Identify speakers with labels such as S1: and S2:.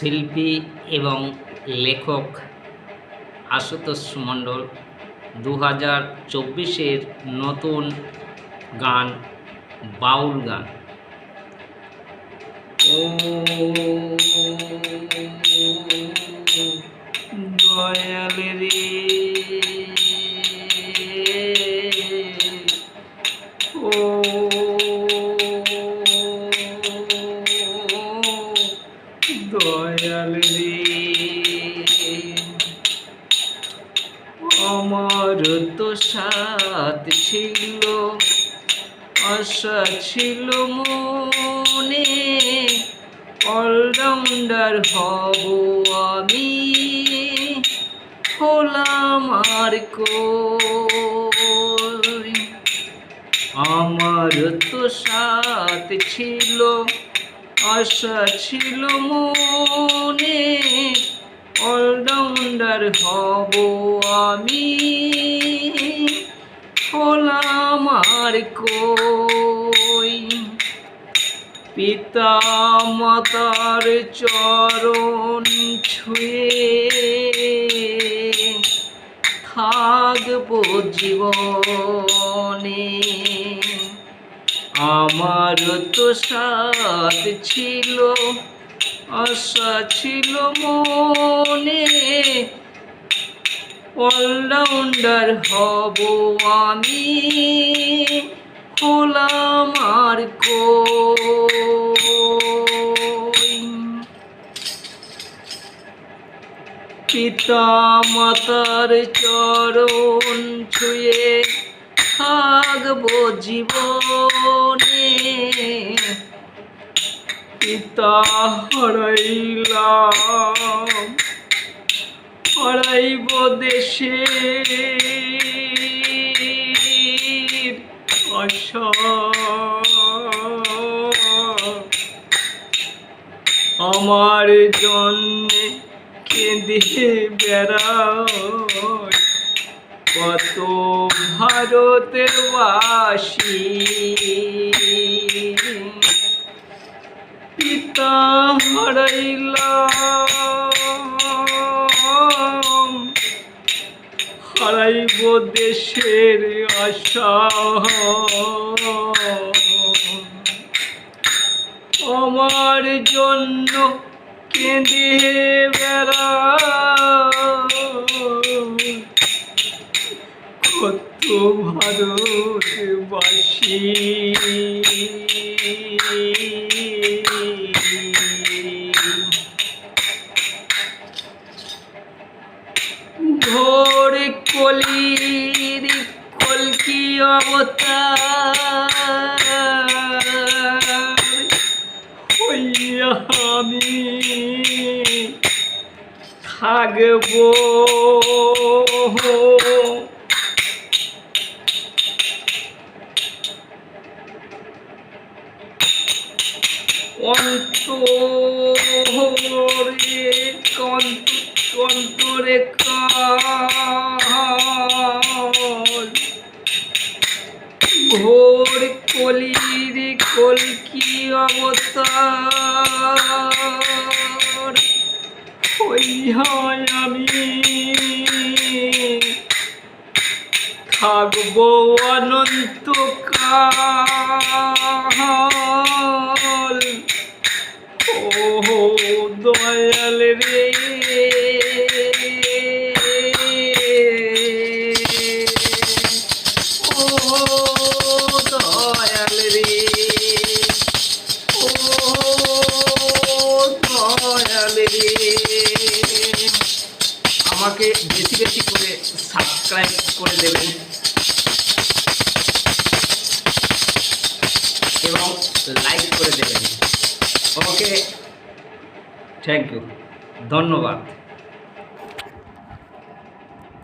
S1: শিল্পী এবং লেখক আশুতোষ মণ্ডল দু হাজার চব্বিশের নতুন গান, বাউল গান। ও দয়াল রে। আমার তো সাথ ছিল, আশা ছিল মনে। অলরাউন্ডার হব আমি, হলাম আর আমার তো সাথ ছিল, আশা ছিল মনে। অলরাউন্ডার হব আমি। হলাম কই? পিতা মাতার চরণ ছুঁয়ে থাকব জীবনে। আমার তো সাথ ছিল আশা ছিল মনে। অলরাউন্ডার হব আমি। হলাম আর কই। পিতা মাতার চরণ ছুঁয়ে থাকব জীবনে। পিতা হারাইলাম হারাইব দেশে আশা। আমার জন্যে কেঁদে বেড়ায় কত ভারতের বাসী। পিতা হারাইলাম হারাইব দেশের আশা। আমার জন্য কেঁদে বেড়া। কত ভারতবাসী কলির কলকি অবতার? আমি থাকব। অন্তরে কন্ত অন্তরে ভোর কলির কলকি অবতার? হইহায় আমি থাকব অনন্তকাল ও দয়াল রে। রে। আমাকে বেশি বেশি করে সাবস্ক্রাইব করে দেবেন। এবং লাইক করে দেবেন। ওকে থ্যাংক ইউ ধন্যবাদ।